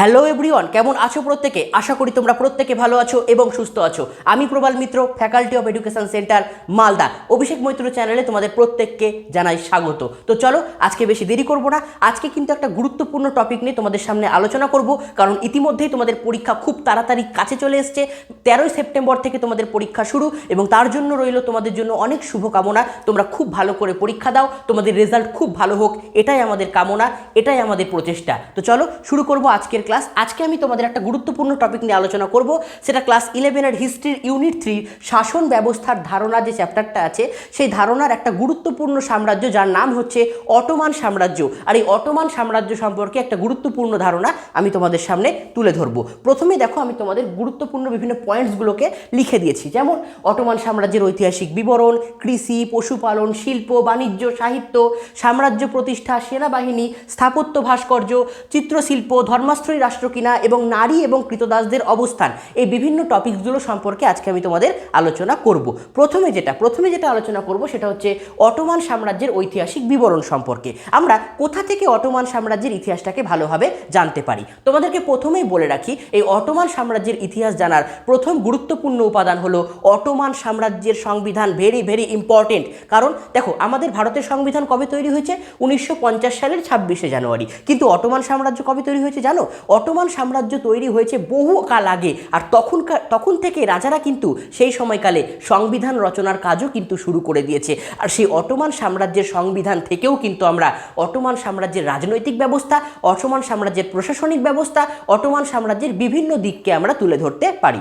Hello everyone কেমন আছো প্রত্যেকে? আশা করি তোমরা প্রত্যেকে ভালো আছো এবং সুস্থ আছো। আমি Prabal Mitra faculty of education centre Malda. Abhishek Maitra চ্যানেলে তোমাদের প্রত্যেককে জানাই স্বাগত। তো চলো, আজকে বেশি দেরি করব না। আজকে কিন্তু একটা গুরুত্বপূর্ণ টপিক নিয়ে তোমাদের সামনে আলোচনা করব, কারণ ইতিমধ্যেই তোমাদের পরীক্ষা খুব তাড়াতাড়ি কাছে চলে এসছে। তেরোই সেপ্টেম্বর থেকে তোমাদের পরীক্ষা শুরু, এবং তার জন্য রইল তোমাদের জন্য অনেক শুভকামনা। তোমরা খুব ভালো করে পরীক্ষা দাও, তোমাদের রেজাল্ট খুব ভালো হোক, এটাই আমাদের কামনা, এটাই আমাদের প্রচেষ্টা। তো চলো, শুরু করব আজকের ক্লাস আজকে আমি তোমাদের একটা গুরুত্বপূর্ণ টপিক নিয়ে আলোচনা করব। সেটা ক্লাস ইলেভেনের হিস্ট্রির ইউনিট থ্রির শাসন ব্যবস্থার ধারণা যে চ্যাপ্টারটা আছে, সেই ধারণার একটা গুরুত্বপূর্ণ সাম্রাজ্য যার নাম হচ্ছে অটোমান সাম্রাজ্য। আর এই অটোমান সাম্রাজ্য সম্পর্কে একটা গুরুত্বপূর্ণ ধারণা আমি তোমাদের সামনে তুলে ধরবো। প্রথমে দেখো, আমি তোমাদের গুরুত্বপূর্ণ বিভিন্ন পয়েন্টসগুলোকে লিখে দিয়েছি। যেমন, অটোমান সাম্রাজ্যের ঐতিহাসিক বিবরণ, কৃষি, পশুপালন, শিল্প, বাণিজ্য, সাহিত্য, সাম্রাজ্য প্রতিষ্ঠা, সেনাবাহিনী, স্থাপত্য ভাস্কর্য, চিত্রশিল্প, ধর্মাশ্রয়ী রাষ্ট্র কিনা এবং নারী এবং কৃতদাসদের অবস্থান, এই বিভিন্ন টপিকসগুলো সম্পর্কে আজকে আমি তোমাদের আলোচনা করব। প্রথমে যেটা প্রথমে যেটা আলোচনা করব সেটা হচ্ছে অটোমান সাম্রাজ্যের ঐতিহাসিক বিবরণ সম্পর্কে। আমরা কোথা থেকে অটোমান সাম্রাজ্যের ইতিহাসটাকে ভালোভাবে জানতে পারি? তোমাদেরকে প্রথমেই বলে রাখি, এই অটোমান সাম্রাজ্যের ইতিহাস জানার প্রথম গুরুত্বপূর্ণ উপাদান হলো অটোমান সাম্রাজ্যের সংবিধান ভেরি ভেরি ইম্পর্টেন্ট কারণ দেখো, আমাদের ভারতের সংবিধান কবে তৈরি হয়েছে? উনিশশো পঞ্চাশ সালের ছাব্বিশে জানুয়ারি। কিন্তু অটোমান সাম্রাজ্য কবে তৈরি হয়েছে জানো? অটোমান সাম্রাজ্য তৈরি হয়েছে বহু কাল আগে। আর তখনকার তখন থেকে রাজারা কিন্তু সেই সময়কালে সংবিধান রচনার কাজও কিন্তু শুরু করে দিয়েছে। আর সেই অটোমান সাম্রাজ্যের সংবিধান থেকেও কিন্তু আমরা অটোমান সাম্রাজ্যের রাজনৈতিক ব্যবস্থা, অটোমান সাম্রাজ্যের প্রশাসনিক ব্যবস্থা, অটোমান সাম্রাজ্যের বিভিন্ন দিককে আমরা তুলে ধরতে পারি।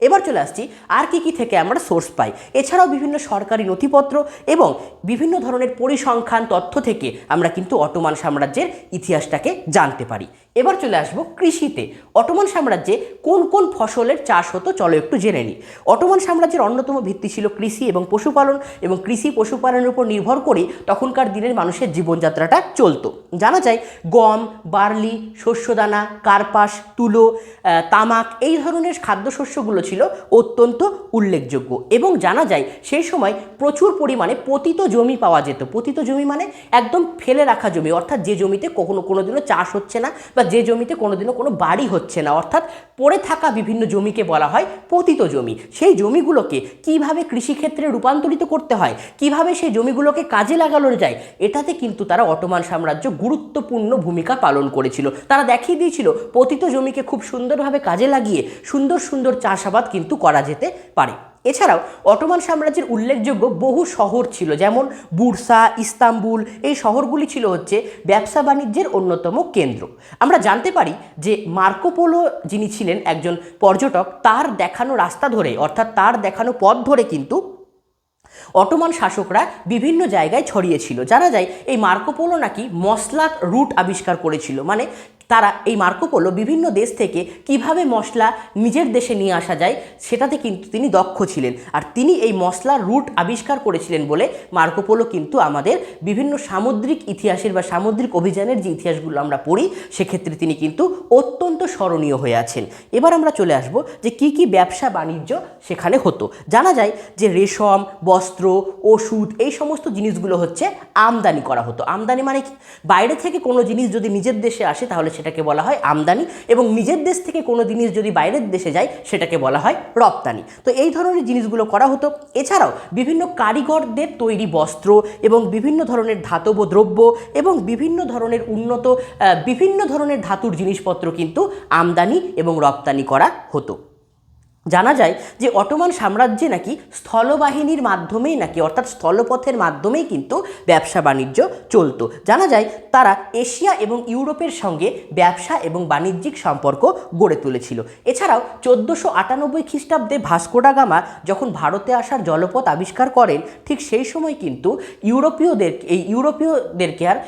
এবার চলে আসছি, আর কি কি থেকে আমরা সোর্স পাই। এছাড়াও বিভিন্ন সরকারি নথিপত্র এবং বিভিন্ন ধরনের পরিসংখ্যান তথ্য থেকে আমরা কিন্তু অটোমান সাম্রাজ্যের ইতিহাসটাকে জানতে পারি। এবার চলে আসব কৃষিতে। অটোমান সাম্রাজ্যে কোন কোন ফসলের চাষ হতো চলো একটু জেনে নিই। অটোমান সাম্রাজ্যের অন্যতম ভিত্তি ছিল কৃষি এবং পশুপালন এবং কৃষি পশুপালনের উপর নির্ভর করে তখনকার দিনের মানুষের জীবনযাত্রাটা চলতো। জানা যায় গম, বার্লি, শস্যদানা, কার্পাস, তুলো তামাক এই ধরনের খাদ্যশস্যগুলো ছিল অত্যন্ত উল্লেখযোগ্য এবং জানা যায় সেই সময় প্রচুর পরিমাণে পতিত জমি পাওয়া যেত। পতিত জমি মানে একদম ফেলে রাখা জমি, অর্থাৎ যে জমিতে কখনো কোনো দিনও চাষ হচ্ছে না বা যে জমিতে কোনোদিনও কোনো বাড়ি হচ্ছে না, অর্থাৎ পড়ে থাকা বিভিন্ন জমিকে বলা হয় পতিত জমি। সেই জমিগুলোকে কীভাবে কৃষিক্ষেত্রে রূপান্তরিত করতে হয়, কীভাবে সেই জমিগুলোকে কাজে লাগানো যায়, এটাতে কিন্তু তারা অটোমান সাম্রাজ্য গুরুত্বপূর্ণ ভূমিকা পালন করেছিল। তারা দেখিয়ে দিয়েছিল, পতিত জমিকে খুব সুন্দরভাবে কাজে লাগিয়ে সুন্দর সুন্দর চাষাবাদ কিন্তু করা যেতে পারে। এছাড়াও অটোমান সাম্রাজ্যের উল্লেখযোগ্য বহু শহর ছিল, যেমন বুরসা, ইস্তাম্বুল, এই শহরগুলি ছিল হচ্ছে ব্যবসা বাণিজ্যের অন্যতম কেন্দ্র। আমরা জানতে পারি যে মার্কোপোলো যিনি ছিলেন একজন পর্যটক, তার দেখানো রাস্তা ধরে, অর্থাৎ তার দেখানো পথ ধরে কিন্তু অটোমান শাসকরা বিভিন্ন জায়গায় ছড়িয়েছিল। জানা যায় এই মার্কোপোলো নাকি মশলার রুট আবিষ্কার করেছিল মানে তারা এই মার্কোপোলো বিভিন্ন দেশ থেকে কীভাবে মশলা নিজের দেশে নিয়ে আসা যায় সেটাতে কিন্তু তিনি দক্ষ ছিলেন। আর তিনি এই মশলার রুট আবিষ্কার করেছিলেন বলে মার্কোপোলো কিন্তু আমাদের বিভিন্ন সামুদ্রিক ইতিহাসের বা সামুদ্রিক অভিযানের যে ইতিহাসগুলো আমরা পড়ি, সেক্ষেত্রে তিনি কিন্তু অত্যন্ত স্মরণীয় হয়ে আছেন। এবার আমরা চলে আসব যে কি কি ব্যবসা বাণিজ্য সেখানে হতো। জানা যায় যে রেশম, বস্ত্র, ওষুধ এই সমস্ত জিনিসগুলো হচ্ছে আমদানি করা হতো। আমদানি মানে বাইরে থেকে কোনো জিনিস যদি নিজের দেশে আসে তাহলে সেটাকে বলা হয় আমদানি এবং নিজের দেশ থেকে কোনো জিনিস যদি বাইরের দেশে যায়, সেটাকে বলা হয় রপ্তানি। তো এই ধরনের জিনিসগুলো করা হতো। এছাড়াও বিভিন্ন কারিগরদের তৈরি বস্ত্র এবং বিভিন্ন ধরনের ধাতব দ্রব্য এবং বিভিন্ন ধরনের উন্নত বিভিন্ন ধরনের ধাতুর জিনিসপত্র কিন্তু আমদানি এবং রপ্তানি করা হতো। জানা যায় যে অটোমান সাম্রাজ্যে নাকি স্থলবাহিনীর মাধ্যমেই নাকি, অর্থাৎ স্থলপথের মাধ্যমেই কিন্তু ব্যবসা বাণিজ্য চলতো। জানা যায় তারা এশিয়া এবং ইউরোপের সঙ্গে ব্যবসা এবং বাণিজ্যিক সম্পর্ক গড়ে তুলেছিল। এছাড়াও চোদ্দোশো আটানব্বই খ্রিস্টাব্দে ভাস্কোডা গামা যখন ভারতে আসার জলপথ আবিষ্কার করেন, ঠিক সেই সময় কিন্তু ইউরোপীয়দের, এই ইউরোপীয়দেরকে আর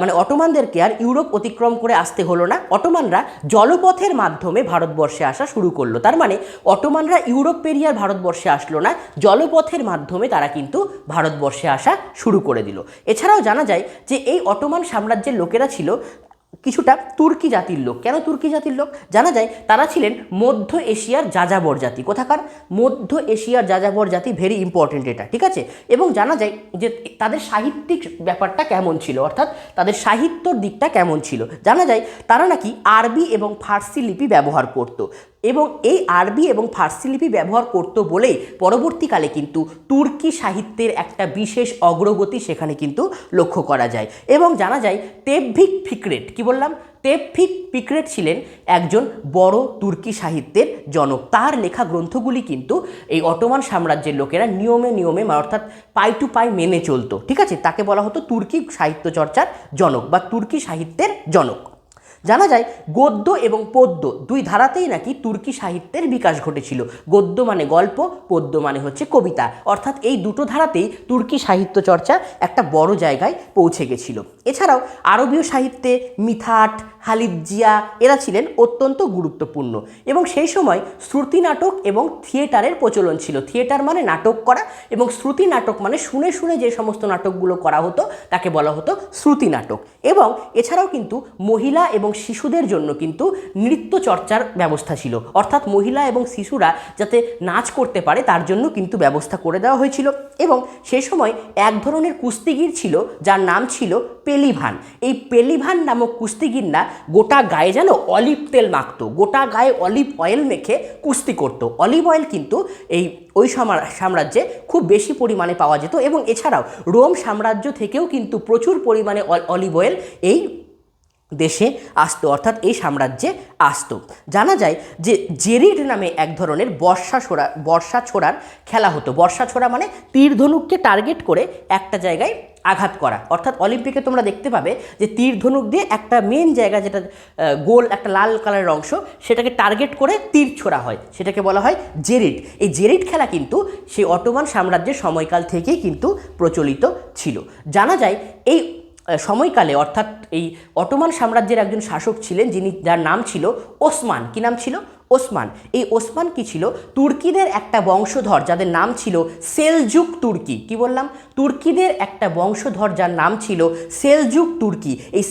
মানে অটোমানদেরকে আর ইউরোপ অতিক্রম করে আসতে হলো না। অটোমানরা জলপথের মাধ্যমে ভারতবর্ষে আসা শুরু করল। তার মানে অটোমানরা ইউরোপ পেরিয়ে আর ভারতবর্ষে আসলো না। জলপথের মাধ্যমে তারা কিন্তু ভারতবর্ষে আসা শুরু করে দিল। এছাড়াও জানা যায় যে এই অটোমান সাম্রাজ্যের লোকেরা ছিল কিছুটা তুর্কি জাতির লোক। কেন তুর্কি জাতির লোক? জানা যায় তারা ছিলেন মধ্য এশিয়ার যাযাবর জাতি। কোথাকার? মধ্য এশিয়ার যাযাবর জাতি ভেরি ইম্পর্টেন্ট এটা, ঠিক আছে? এবং জানা যায় যে তাদের সাহিত্যিক ব্যাপারটা কেমন ছিল, অর্থাৎ তাদের সাহিত্যর দিকটা কেমন ছিল? জানা যায় তারা নাকি আরবি এবং ফার্সি লিপি ব্যবহার করত। এবং এই আরবি এবং ফার্সি লিপি ব্যবহার করত বলেই পরবর্তীকালে কিন্তু তুর্কি সাহিত্যের একটা বিশেষ অগ্রগতি সেখানে কিন্তু লক্ষ্য করা যায়। এবং জানা যায়, তেভভিক ফিক্রেট, কি বললাম? তেভভিক পিকরেট ছিলেন একজন বড় তুর্কি সাহিত্যের জনক। তার লেখা গ্রন্থগুলি কিন্তু এই অটোমান সাম্রাজ্যের লোকেরা নিয়মে নিয়মে মানে অর্থাৎ পাই টু পাই মেনে চলতো। ঠিক আছে? তাকে বলা হতো তুর্কি সাহিত্য চর্চার জনক বা তুর্কি সাহিত্যের জনক। জানা যায়, গদ্য এবং পদ্য দুই ধারাতেই নাকি তুর্কি সাহিত্যের বিকাশ ঘটেছিল। গদ্য মানে গল্প, পদ্য মানে হচ্ছে কবিতা। অর্থাৎ এই দুটো ধারাতেই তুর্কি সাহিত্য চর্চা একটা বড় জায়গায় পৌঁছে গেছিল। এছাড়াও আরবীয় সাহিত্যে মিথাট হালিজিয়া এরা ছিলেন অত্যন্ত গুরুত্বপূর্ণ। এবং সেই সময় শ্রুতি নাটক এবং থিয়েটারের প্রচলন ছিল। থিয়েটার মানে নাটক করা এবং শ্রুতি নাটক মানে শুনে শুনে যে সমস্ত নাটকগুলো করা হতো, তাকে বলা হতো শ্রুতি নাটক। এবং এছাড়াও কিন্তু মহিলা এবং শিশুদের জন্য কিন্তু নৃত্য চর্চার ব্যবস্থা ছিল। অর্থাৎ মহিলা এবং শিশুরা যাতে নাচ করতে পারে, তার জন্য কিন্তু ব্যবস্থা করে দেওয়া হয়েছিল। এবং সে সময় এক ধরনের কুস্তিগির ছিল, যার নাম ছিল পেলিভান। এই পেলিভান নামক কুস্তিগিররা গোটা গায়ে যেন অলিভ তেল মাখতো, গোটা গায়ে অলিভ অয়েল মেখে কুস্তি করতো। অলিভ অয়েল কিন্তু এই ওই সাম্রাজ্যে খুব বেশি পরিমাণে পাওয়া যেত এবং এছাড়াও রোম সাম্রাজ্য থেকেও কিন্তু প্রচুর পরিমাণে অল- অলিভ অয়েল এই দেশে আসতো, অর্থাৎ এই সাম্রাজ্যে আসতো। জানা যায় যে জেরিড নামে এক ধরনের বর্ষা ছোড়া, বর্ষা ছোড়ার খেলা হতো। বর্ষা ছোড়া মানে তীর ধনুককে টার্গেট করে একটা জায়গায় আঘাত করা। অর্থাৎ অলিম্পিকে তোমরা দেখতে পাবে যে তীর ধনুক দিয়ে একটা মেন জায়গা যেটা গোল একটা লাল কালারের অংশ, সেটাকে টার্গেট করে তীর ছোড়া হয়। সেটাকে বলা হয় জেরিড এই জেরিড খেলা কিন্তু সেই অটোমান সাম্রাজ্যের সময়কাল থেকেই কিন্তু প্রচলিত ছিল। জানা যায় এই সময়কালে অর্থাৎ এই অটোমান সাম্রাজ্যের একজন শাসক ছিলেন যিনি, যার নাম ছিল ওসমান। কি নাম ছিল? ওসমান। এই ওসমান কি ছিল? তুর্কিদের একটা বংশধর যাদের নাম ছিল সেলজুক তুর্কি। কি বললাম? তুর্কিদের একটা বংশধর যার নাম ছিল সেলজুক তুর্কি। এই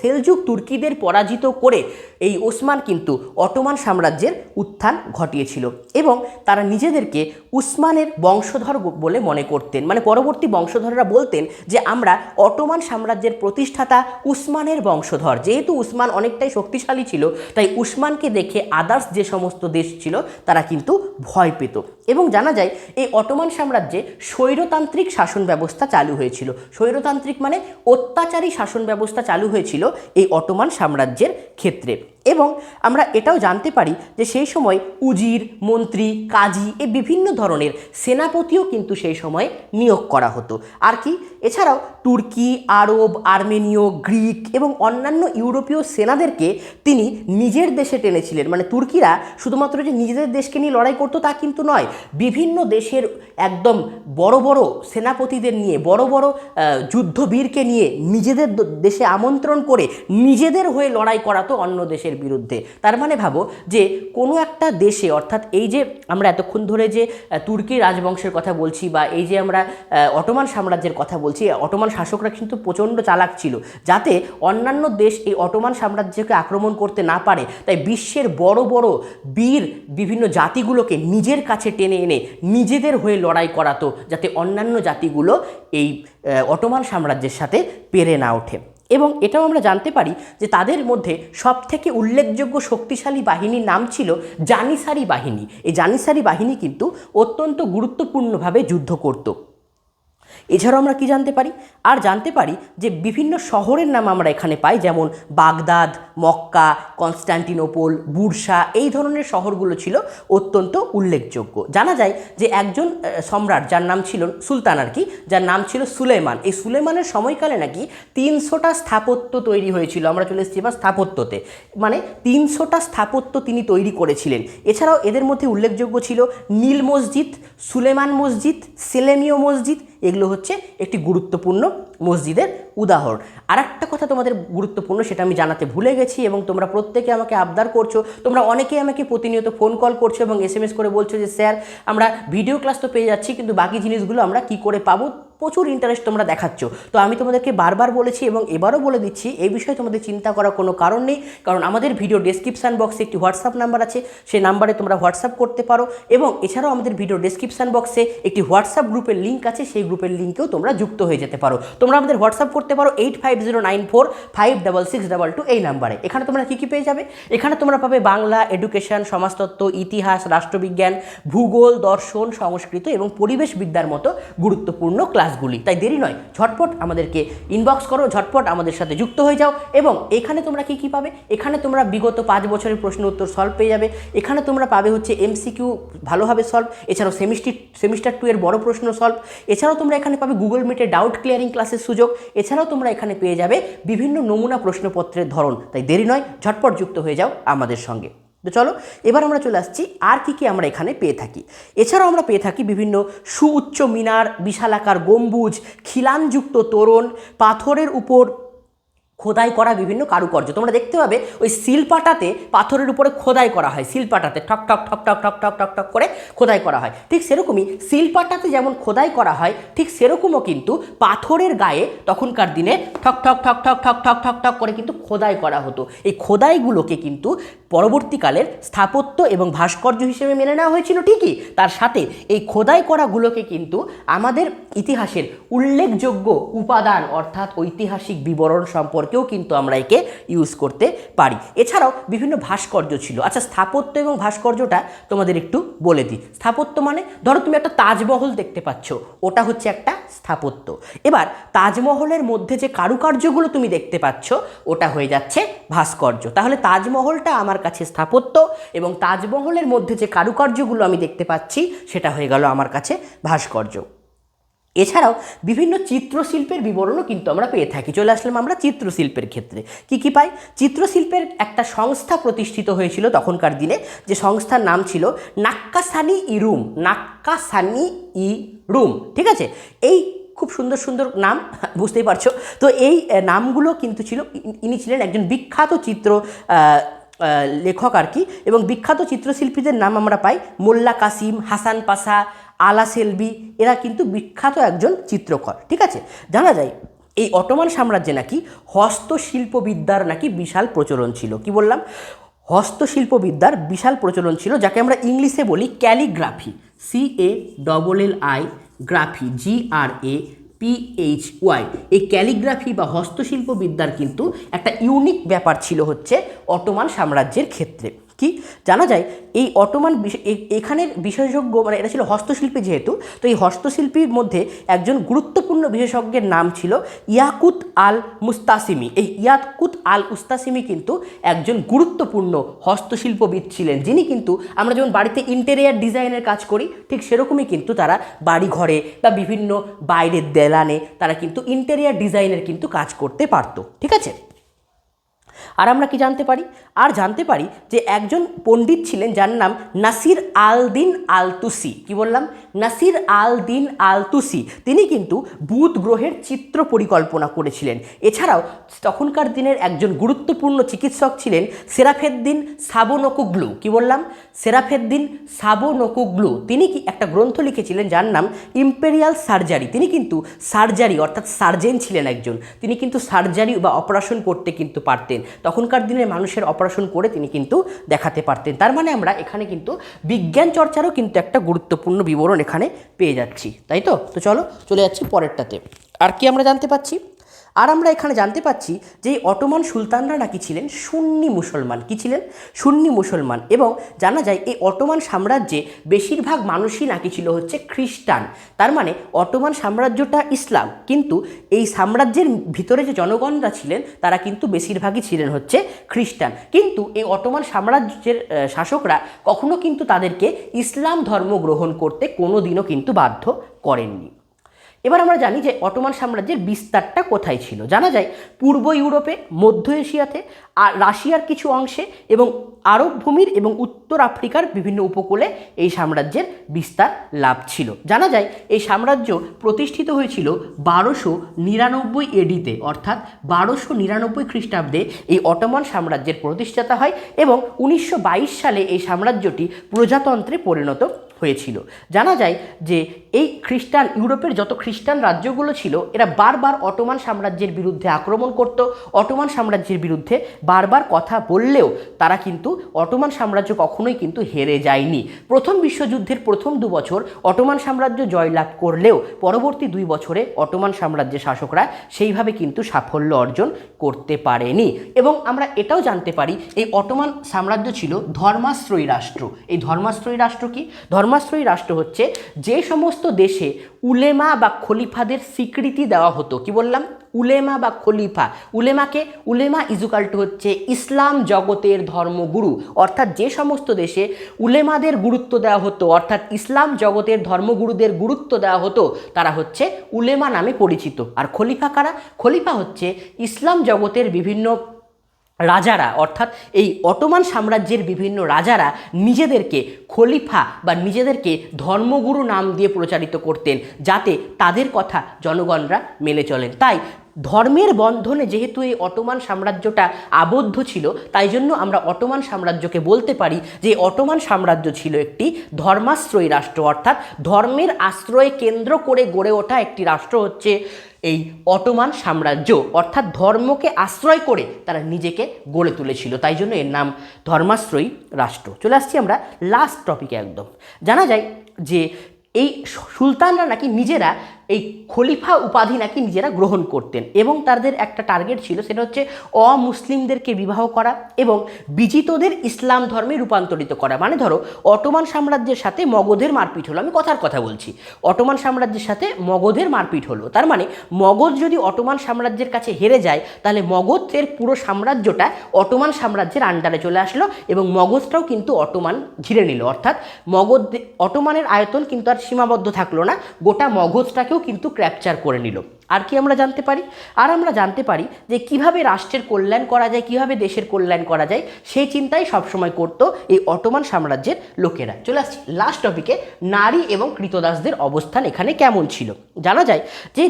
সেলজুক তুর্কিদের পরাজিত করে এই ওসমান কিন্তু অটোমান সাম্রাজ্যের উত্থান ঘটিয়েছিল এবং তারা নিজেদেরকে উসমানের বংশধর বলে মনে করতেন। মানে পরবর্তী বংশধররা বলতেন যে আমরা অটোমান সাম্রাজ্যের প্রতিষ্ঠাতা উসমানের বংশধর। যেহেতু উসমান অনেকটাই শক্তিশালী ছিল, তাই উসমানকে দেখে আদার্স যে সমস্ত দেশ ছিল, তারা কিন্তু ভয় পেত। এবং জানা যায়, এই অটোমান সাম্রাজ্যে স্বৈরতান্ত্রিক শাসন ব্যবস্থা চালু হয়েছিল। স্বৈরতান্ত্রিক মানে অত্যাচারী শাসন ব্যবস্থা চালু হয়েছিল এই অটোমান সাম্রাজ্যের ক্ষেত্রে। এবং আমরা এটাও জানতে পারি যে সেই সময় উজির, মন্ত্রী, কাজী এ বিভিন্ন ধরনের সেনাপতিও কিন্তু সেই সময় নিয়োগ করা হতো। আর কি? এছাড়াও তুর্কি, আরব, আর্মেনীয়, গ্রিক এবং অন্যান্য ইউরোপীয় সেনাদেরকে তিনি নিজের দেশে টেনেছিলেন। মানে তুর্কিরা শুধুমাত্র যে নিজেদের দেশকে নিয়ে লড়াই করতো তা কিন্তু নয়, বিভিন্ন দেশের একদম বড় বড় সেনাপতিদের নিয়ে, বড় বড় যুদ্ধবীরকে নিয়ে নিজেদের দেশে আমন্ত্রণ করে নিজেদের হয়ে লড়াই করাতো অন্য দেশের বিরুদ্ধে। তার মানে ভাবো যে কোনো একটা দেশে, অর্থাৎ এই যে আমরা এতক্ষণ ধরে যে তুর্কি রাজবংশের কথা বলছি বা এই যে আমরা অটোমান সাম্রাজ্যের কথা বলছি অটোমান শাসকরা কিন্তু প্রচণ্ড চালাক ছিল। যাতে অন্যান্য দেশ এই অটোমান সাম্রাজ্যকে আক্রমণ করতে না পারে, তাই বিশ্বের বড় বড় বীর বিভিন্ন জাতিগুলোকে নিজের কাছে টেনে এনে নিজেদের হয়ে লড়াই করাতো, যাতে অন্যান্য জাতিগুলো এই অটোমান সাম্রাজ্যের সাথে পেরে না ওঠে। এবং এটাও আমরা জানতে পারি যে তাদের মধ্যে সব থেকে উল্লেখযোগ্য শক্তিশালী বাহিনীর নাম ছিল জানিসারি বাহিনী। এই জানিসারি বাহিনী কিন্তু অত্যন্ত গুরুত্বপূর্ণভাবে যুদ্ধ করতো। এছাড়াও আমরা কি জানতে পারি? আর জানতে পারি যে বিভিন্ন শহরের নাম আমরা এখানে পাই, যেমন বাগদাদ, মক্কা কনস্ট্যান্টিনোপল বুরসা, এই ধরনের শহরগুলো ছিল অত্যন্ত উল্লেখযোগ্য। জানা যায় যে একজন সম্রাট যার নাম ছিল সুলতান আর কি, যার নাম ছিল সুলেমান। এই সুলেমানের সময়কালে নাকি তিনশোটা স্থাপত্য তৈরি হয়েছিল। আমরা চলে এসেছি এবার স্থাপত্যতে। মানে তিনশোটা স্থাপত্য তিনি তৈরি করেছিলেন। এছাড়াও এদের মধ্যে উল্লেখযোগ্য ছিল নীল মসজিদ, সুলেমান মসজিদ, সেলেমীয় মসজিদ এগুলো হচ্ছে একটি গুরুত্বপূর্ণ মসজিদের উদাহরণ। আর একটা কথা তোমাদের গুরুত্বপূর্ণ সেটা আমি জানাতে ভুলে গেছি এবং তোমরা প্রত্যেকে আমাকে আবদার করছ। তোমরা অনেকেই আমাকে প্রতিনিয়ত ফোন কল করছ এবং এস করে বলছো যে, স্যার, আমরা ভিডিও ক্লাস তো পেয়ে যাচ্ছি, কিন্তু বাকি জিনিসগুলো আমরা কি করে পাবো প্রচুর ইন্টারেস্ট তোমরা দেখাচ্ছ। তো আমি তোমাদেরকে বারবার বলেছি এবং এবারও বলে দিচ্ছি, এই বিষয়ে তোমাদের চিন্তা করার কোনো কারণ নেই, কারণ আমাদের ভিডিও ডেসক্রিপশান বক্সে একটি হোয়াটসঅ্যাপ নাম্বার আছে সেই নাম্বারে তোমরা হোয়াটসঅ্যাপ করতে পারো এবং এছাড়াও আমাদের ভিডিও ডেসক্রিপশান বক্সে একটি হোয়াটসঅ্যাপ গ্রুপের লিঙ্ক আছে, সেই গ্রুপের লিঙ্কেও তোমরা যুক্ত হয়ে যেতে পারো। তোমরা আমাদের হোয়াটসঅ্যাপ করতে পারো eight five zero nine four five double six double two এই নাম্বারে এখানে তোমরা কী কী পেয়ে যাবে? এখানে তোমরা পাবে বাংলা এডুকেশন সমাজতত্ত্ব, ইতিহাস, রাষ্ট্রবিজ্ঞান, ভূগোল, দর্শন, সংস্কৃত এবং পরিবেশ বিদ্যার মতো গুরুত্বপূর্ণ ক্লাসগুলি। তাই দেরি নয়, ঝটপট আমাদেরকে ইনবক্স করো, ঝটপট আমাদের সাথে যুক্ত হয়ে যাও এবং এখানে তোমরা কি কি পাবে? এখানে তোমরা বিগত পাঁচ বছরের প্রশ্ন উত্তর সলভ পেয়ে যাবে। এখানে তোমরা পাবে হচ্ছে এমসিকিউ ভালোভাবে সলভ এছাড়াও সেমিস্টি সেমিস্টার টু এর বড় প্রশ্ন সলভ এছাড়াও তোমরা এখানে পাবে গুগল মিটে ডাউট ক্লিয়ারিং ক্লাসের সুযোগ, এছাড়াও তোমরা এখানে পেয়ে যাবে বিভিন্ন নমুনা প্রশ্নপত্রের ধরন। তাই দেরি নয়, ঝটপট যুক্ত হয়ে যাও আমাদের সঙ্গে। তো চলো, এবার আমরা চলে আসছি, আর কি কি আমরা এখানে পেয়ে থাকি। এছাড়াও আমরা পেয়ে থাকি বিভিন্ন সুউচ্চ মিনার, বিশালাকার গম্বুজ, খিলানযুক্ত তোরণ, পাথরের উপর খোদাই করা বিভিন্ন কারুকার্য তোমরা দেখতে পাবে ওই শিলপাটাতে পাথরের উপরে খোদাই করা হয় শিলপাটাতে ঠক ঠক ঠক ঠক ঠক ঠক ঠক ঠক করে খোদাই করা হয় ঠিক সেরকমই শিলপাটাতে যেমন খোদাই করা হয় ঠিক সেরকমও কিন্তু পাথরের গায়ে তখনকার দিনে ঠক ঠক ঠক ঠক ঠক ঠক ঠক ঠক করে কিন্তু খোদাই করা হতো এই খোদাইগুলোকে কিন্তু পরবর্তীকালের স্থাপত্য এবং ভাস্কর্য হিসেবে মেনে নেওয়া হয়েছিল ঠিকই তার সাথে এই খোদাই করাগুলোকে কিন্তু আমাদের ইতিহাসের উল্লেখযোগ্য উপাদান অর্থাৎ ঐতিহাসিক বিবরণ সম্পর্কেও কিন্তু আমরা একে ইউজ করতে পারি। এছাড়াও বিভিন্ন ভাস্কর্য ছিল। আচ্ছা স্থাপত্য এবং ভাস্কর্যটা তোমাদের একটু বলে দিই। স্থাপত্য মানে ধরো তুমি একটা তাজমহল দেখতে পাচ্ছ। ওটা হচ্ছে একটা স্থাপত্য। এবার, তাজমহলের মধ্যে যে কারুকার্যগুলো তুমি দেখতে পাচ্ছ, ওটা হয়ে যাচ্ছে ভাস্কর্য। তাহলে তাজমহলটা আমার কাছে স্থাপত্য এবং তাজমহলের মধ্যে যে কারুকার্যগুলো আমি দেখতে পাচ্ছি, সেটা হয়ে গেল আমার কাছে ভাস্কর্য। এছাড়াও বিভিন্ন চিত্রশিল্পের বিবরণও কিন্তু আমরা পেয়ে থাকি। চলে আসলাম আমরা চিত্রশিল্পের ক্ষেত্রে। কি কি পাই? চিত্রশিল্পের একটা সংস্থা প্রতিষ্ঠিত হয়েছিল তখনকার দিনে, যে সংস্থার নাম ছিল নাক্কাসানি ইরুম নাক্কাসানি ই রুম, ঠিক আছে? এই খুব সুন্দর সুন্দর নাম, বুঝতেই পারছ? তো এই নামগুলো কিন্তু ছিল ইনি ছিলেন একজন বিখ্যাত চিত্র লেখক আর কি। এবং বিখ্যাত চিত্রশিল্পীদের নাম আমরা পাই মোল্লা কাসিম, হাসান পাশা আলা সেলবি এরা কিন্তু বিখ্যাত একজন চিত্রকর, ঠিক আছে? জানা যায়, এই অটোমান সাম্রাজ্যে নাকি হস্তশিল্পবিদ্যার নাকি বিশাল প্রচলন ছিল। কি বললাম? হস্তশিল্পবিদ্যার বিশাল প্রচলন ছিল, যাকে আমরা ইংলিশে বলি calligraphy C A double L I graphy G R A PH Y এই ক্যালিগ্রাফি বা হস্তশিল্পবিদ্যার কিন্তু একটা ইউনিক ব্যাপার ছিল হচ্ছে অটোমান সাম্রাজ্যের ক্ষেত্রে। কি? জানা যায় এই অটোমান এখানের বিশেষজ্ঞ মানে এটা ছিল হস্তশিল্পী যেহেতু, তো এই হস্তশিল্পীর মধ্যে একজন গুরুত্বপূর্ণ বিশেষজ্ঞের নাম ছিল ইয়াকুত আল মুস্তাসিমি এই ইয়াকুত আল উস্তাসিমি কিন্তু একজন গুরুত্বপূর্ণ হস্তশিল্পবিদ ছিলেন। যিনি কিন্তু আমরা যেমন বাড়িতে ইন্টেরিয়ার ডিজাইনের কাজ করি, ঠিক সেরকমই কিন্তু তারা বাড়ি ঘরে বা বিভিন্ন বাইরের দেলানে তারা কিন্তু ইন্টেরিয়ার ডিজাইনের কিন্তু কাজ করতে পারতো। ঠিক আছে? আর আমরা কি জানতে পারি? আর জানতে পারি যে একজন পণ্ডিত ছিলেন যার নাম নাসির আল দিন আলতুসি। কি বললাম? নাসির আল দিন আলতুসি। তিনি কিন্তু বুধ গ্রহের চিত্র পরিকল্পনা করেছিলেন। এছাড়াও তখনকার দিনের একজন গুরুত্বপূর্ণ চিকিৎসক ছিলেন সেরাফেদ্দিন সাবোনকুগ্লু। কি বললাম? সেরাফেদ্দিন সাবোনকুগ্লু। তিনি কি একটা গ্রন্থ লিখেছিলেন যার নাম ইম্পেরিয়াল সার্জারি। তিনি কিন্তু সার্জারি, অর্থাৎ সার্জেন ছিলেন একজন। তিনি কিন্তু সার্জারি বা অপারেশন করতে কিন্তু পারতেন। তখনকার দিনের মানুষের অপারেশন করে তিনি কিন্তু দেখাতে পারতেন। তার মানে আমরা এখানে কিন্তু বিজ্ঞান চর্চারও কিন্তু একটা গুরুত্বপূর্ণ বিবরণ এখানে পেয়ে যাচ্ছি। তাই তো? তো চলো, চলে যাচ্ছি পরেরটাতে। আর কি আমরা জানতে পাচ্ছি? আর আমরা এখানে জানতে পাচ্ছি যে অটোমান সুলতানরা নাকি ছিলেন সুন্নি মুসলমান। কি ছিলেন? সুন্নি মুসলমান। এবং জানা যায় এই অটোমান সাম্রাজ্যে বেশিরভাগ মানুষই নাকি ছিল হচ্ছে খ্রিস্টান। তার মানে অটোমান সাম্রাজ্যটা ইসলাম। কিন্তু এই সাম্রাজ্যের ভিতরে যে জনগণরা ছিলেন, তারা কিন্তু বেশিরভাগই ছিলেন হচ্ছে খ্রিস্টান। কিন্তু এই অটোমান সাম্রাজ্যের শাসকরা কখনো কিন্তু তাদেরকে ইসলাম ধর্ম গ্রহণ করতে কোনো দিনও কিন্তু বাধ্য করেননি। এবার আমরা জানি যে অটোমান সাম্রাজ্যের বিস্তারটা কোথায় ছিল। জানা যায় পূর্ব ইউরোপে, মধ্য এশিয়াতে আর রাশিয়ার কিছু অংশে এবং আরব ভূমির এবং উত্তর আফ্রিকার বিভিন্ন উপকূলে এই সাম্রাজ্যের বিস্তার লাভ ছিল। জানা যায় এই সাম্রাজ্য প্রতিষ্ঠিত হয়েছিল বারোশো নিরানব্বই এডিতে অর্থাৎ বারোশো নিরানব্বই খ্রিস্টাব্দে এই অটোমান সাম্রাজ্যের প্রতিষ্ঠাতা হয় এবং উনিশশো বাইশ সালে এই সাম্রাজ্যটি প্রজাতন্ত্রে পরিণত হয়েছিল। জানা যায় যে এই খ্রিস্টান, ইউরোপের যত খ্রিস্টান রাজ্যগুলো ছিল, এরা বারবার অটোমান সাম্রাজ্যের বিরুদ্ধে আক্রমণ করত। অটোমান সাম্রাজ্যের বিরুদ্ধে বারবার কথা বললেও তারা কিন্তু অটোমান সাম্রাজ্য কখনোই কিন্তু হেরে যায়নি। প্রথম বিশ্বযুদ্ধের প্রথম দু বছর অটোমান সাম্রাজ্য জয়লাভ করলেও পরবর্তী দুই বছরে অটোমান সাম্রাজ্যের শাসকরা সেইভাবে কিন্তু সাফল্য অর্জন করতে পারেনি। এবং আমরা এটাও জানতে পারি, এই অটোমান সাম্রাজ্য ছিল ধর্মাশ্রয়ী রাষ্ট্র। এই ধর্মাশ্রয়ী রাষ্ট্র কি? ধর্মাশ্রয়ী রাষ্ট্র হচ্ছে যে সমস্ত দেশে উলেমা বা খলিফাদের স্বীকৃতি দেওয়া হতো। কি বললাম? উলেমা বা খলিফা। উলেমাকে, উলেমা ইজুকাল্ট হচ্ছে ইসলাম জগতের ধর্মগুরু। অর্থাৎ যে সমস্ত দেশে উলেমাদের গুরুত্ব দেওয়া হতো, অর্থাৎ ইসলাম জগতের ধর্মগুরুদের গুরুত্ব দেওয়া হতো, তারা হচ্ছে উলেমা নামে পরিচিত। আর খলিফা কারা? খলিফা হচ্ছে ইসলাম জগতের বিভিন্ন রাজারা, অর্থাৎ এই অটোমান সাম্রাজ্যের বিভিন্ন রাজারা নিজেদেরকে খলিফা বা নিজেদেরকে ধর্মগুরু নাম দিয়ে প্রচারিত করতেন যাতে তাদের কথা জনগণরা মেনে চলেন। তাই ধর্মের বন্ধনে যেহেতু এই অটোমান সাম্রাজ্যটা আবদ্ধ ছিল, তাই জন্য আমরা অটোমান সাম্রাজ্যকে বলতে পারি যে অটোমান সাম্রাজ্য ছিল একটি ধর্মাশ্রয়ী রাষ্ট্র, অর্থাৎ ধর্মের আশ্রয় কেন্দ্র করে গড়ে ওঠা একটি রাষ্ট্র হচ্ছে এই অটোমান সাম্রাজ্য অর্থাৎ ধর্মকে আশ্রয় করে তারা নিজেকে গড়ে তুলেছিল। তাই জন্য এর নাম ধর্মাশ্রয়ী রাষ্ট্র। চলে আসছি আমরা লাস্ট টপিকে একদম। জানা যায় যে এই সুলতানরা নাকি নিজেরা এই খলিফা উপাধি নাকি নিজেরা গ্রহণ করতেন এবং তাদের একটা টার্গেট ছিল, সেটা হচ্ছে অমুসলিমদেরকে বিবাহ করা এবং বিজিতদের ইসলাম ধর্মে রূপান্তরিত করা। মানে ধরো, অটোমান সাম্রাজ্যের সাথে মগধের মারপিট হলো। আমি কথার কথা বলছি। অটোমান সাম্রাজ্যের সাথে মগধের মারপিট হলো। তার মানে মগধ যদি অটোমান সাম্রাজ্যের কাছে হেরে যায়, তাহলে মগধের পুরো সাম্রাজ্যটা অটোমান সাম্রাজ্যের আন্ডারে চলে আসলো এবং মগধটাও কিন্তু অটোমান ঘিরে নিল। অর্থাৎ মগধ, অটোমানের আয়তন কিন্তু আর সীমাবদ্ধ থাকল না। গোটা মগধটাকেও কিন্তু ক্যাপচার করে নিল। আর কি আমরা জানতে পারি? আর আমরা জানতে পারি যে কীভাবে রাষ্ট্রের কল্যাণ করা যায়, কীভাবে দেশের কল্যাণ করা যায়, সেই চিন্তাই সবসময় করতো এই অটোমান সাম্রাজ্যের লোকেরা। চলে আসছি লাস্ট টপিকে নারী এবং কৃতদাসদের অবস্থান এখানে কেমন ছিল? জানা যায় যে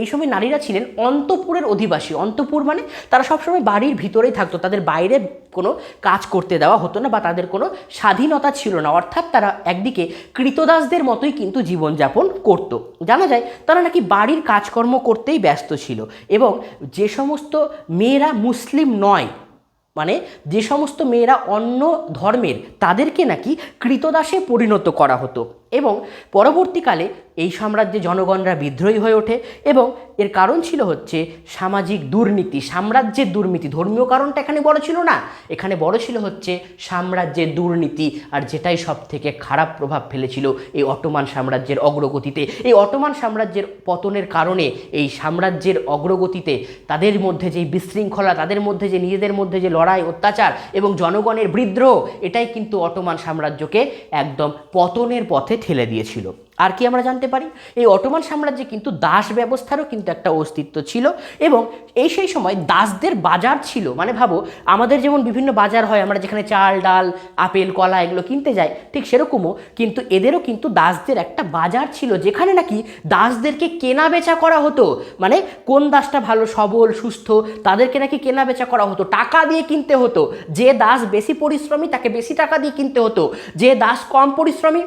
এই সময় নারীরা ছিলেন অন্তপুরের অধিবাসী। অন্তপুর মানে তারা সবসময় বাড়ির ভিতরেই থাকতো, তাদের বাইরে কোনো কাজ করতে দেওয়া হতো না বা তাদের কোনো স্বাধীনতা ছিল না। অর্থাৎ তারা একদিকে কৃতদাসদের মতোই কিন্তু জীবনযাপন করত। জানা যায় তারা নাকি বাড়ির কাজকর্ম করতেই ব্যস্ত ছিল। এবং যে সমস্ত মেয়েরা মুসলিম নয় মানে যে সমস্ত মেয়েরা অন্য ধর্মের, তাদেরকে নাকি কৃতদাসে পরিণত করা হতো। এবং পরবর্তীকালে এই সাম্রাজ্যে জনগণরা বিদ্রোহী হয়ে ওঠে এবং এর কারণ ছিল হচ্ছে সামাজিক দুর্নীতি, সাম্রাজ্যের দুর্নীতি। ধর্মীয় কারণটা এখানে বড় ছিল না। এখানে বড় ছিল হচ্ছে সাম্রাজ্যের দুর্নীতি আর যেটাই সব থেকে খারাপ প্রভাব ফেলেছিল এই অটোমান সাম্রাজ্যের অগ্রগতিতে। এই অটোমান সাম্রাজ্যের পতনের কারণে এই সাম্রাজ্যের অগ্রগতিতে তাদের মধ্যে যে বিশৃঙ্খলা, তাদের মধ্যে যে নিজেদের মধ্যে যে লড়াই, অত্যাচার এবং জনগণের বিদ্রোহ, এটাই কিন্তু অটোমান সাম্রাজ্যকে একদম পতনের পথে ঠেলে দিয়েছিল। আর কি আমরা জানতে পারি? এই অটোমান সাম্রাজ্যে কিন্তু দাস ব্যবস্থারও কিন্তু একটা অস্তিত্ব ছিল এবং এই সেই সময় দাসদের বাজার ছিল। মানে ভাবো, আমাদের যেমন বিভিন্ন বাজার হয়, আমরা যেখানে চাল, ডাল, আপেল, কলা এগুলো কিনতে যাই, ঠিক সেরকমও কিন্তু এদেরও কিন্তু দাসদের একটা বাজার ছিল, যেখানে নাকি দাসদেরকে কেনা বেচা করা হতো। মানে কোন দাসটা ভালো, সবল, সুস্থ, তাদেরকে নাকি কেনা বেচা করা হতো, টাকা দিয়ে কিনতে হতো। যে দাস বেশি পরিশ্রমী, তাকে বেশি টাকা দিয়ে কিনতে হতো। যে দাস কম পরিশ্রমী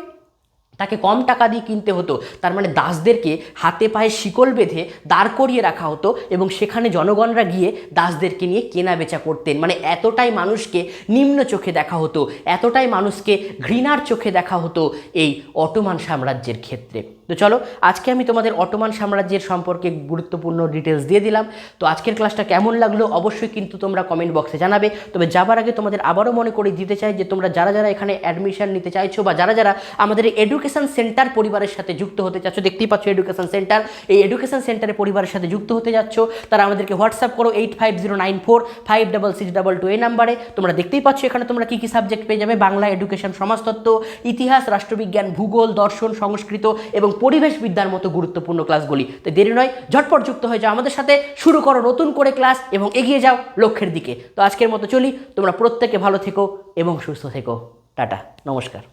তাকে কম টাকা দিয়ে কিনতে হতো। তার মানে দাসদেরকে হাতে পায়ে শিকল বেঁধে দাঁড় করিয়ে রাখা হতো এবং সেখানে জনগণরা গিয়ে দাসদেরকে নিয়ে কেনা বেচা করতেন। মানে এতটাই মানুষকে নিম্ন চোখে দেখা হতো, এতটাই মানুষকে ঘৃণার চোখে দেখা হতো এই অটোমান সাম্রাজ্যের ক্ষেত্রে। তো চলো, আজকে আমি তোমাদের অটোমান সাম্রাজ্যের সম্পর্কে গুরুত্বপূর্ণ ডিটেলস দিয়ে দিলাম। তো আজকের ক্লাসটা কেমন লাগল অবশ্যই কিন্তু তোমরা কমেন্ট বক্সে জানাবে। তবে যাবার আগে তোমাদের আবারও মনে করে দিতে চাই যে তোমরা যারা যারা এখানে অ্যাডমিশন নিতে চাইছো বা যারা যারা আমাদের এই এডুকেশন সেন্টার পরিবারের সাথে যুক্ত হতে চাচ্ছ, দেখতেই পাচ্ছ এডুকেশন সেন্টার এই এডুকেশন সেন্টারে পরিবারের সাথে যুক্ত হতে যাচ্ছ, তারা আমাদেরকে হোয়াটসঅ্যাপ করো eight five zero nine four five double six double two এই নাম্বারে তোমরা দেখতেই পাচ্ছ এখানে তোমরা কী কী সাবজেক্ট পেয়ে যাবে, বাংলা এডুকেশন সমাজতত্ত্ব, ইতিহাস, রাষ্ট্রবিজ্ঞান, ভূগোল, দর্শন, সংস্কৃত এবং পরিবেশ বিদ্যার মতো গুরুত্বপূর্ণ ক্লাসগুলি তো দেরি নয়, ঝটপট যুক্ত হয়ে যাও আমাদের সাথে, শুরু করো নতুন করে ক্লাস এবং এগিয়ে যাও লক্ষ্যের দিকে। তো আজকের মতো চলি, তোমরা প্রত্যেকে ভালো থেকো এবং সুস্থ থেকো। টাটা, নমস্কার।